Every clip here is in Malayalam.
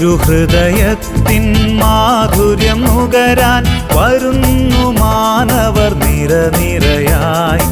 തിരുഹൃദയത്തിൻ മാധുര്യം നുകരാൻ വരുന്നു മാനവർ നിരനിരയായി.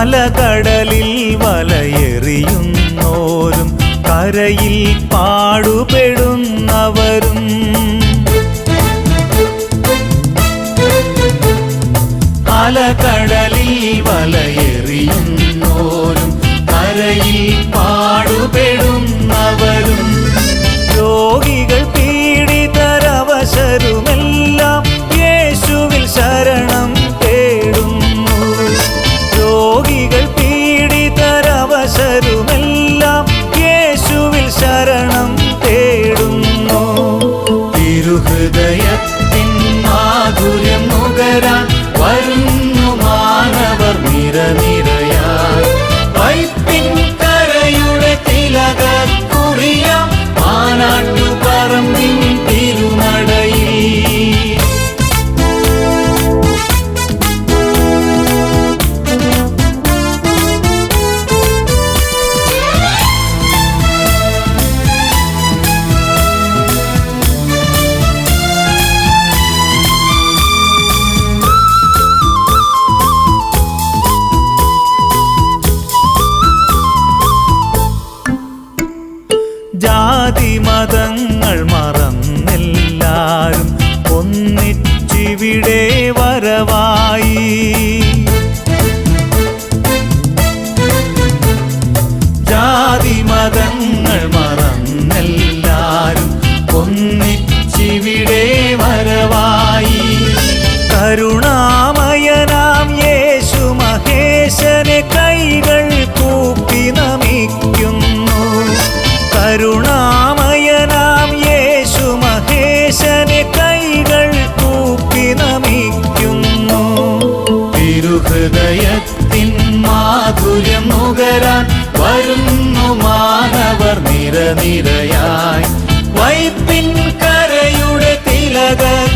അലകടലിൽ വലയെറിയുന്നോരും കരയിൽ പാടുപെടുന്നവരും. അലകടലിൽ വലയെറിയുന്നോരും വൈപ്പിൻ കരയുടെ തിലക കുറിയാം കരുണാമയനാം യേശു മഹേശനെ കൈകൾ കൂപ്പി നമിക്കുന്നു. കരുണാമയനാം യേശു മഹേശനെ കൈകൾ കൂപ്പി നമിക്കുന്നു. തിരുഹൃദയത്തിൻ മാധുര്യം നുകരാൻ വരുന്നു മാനവർ നിരനിരയായി. വൈപ്പിൻ കരയുടെ തിലക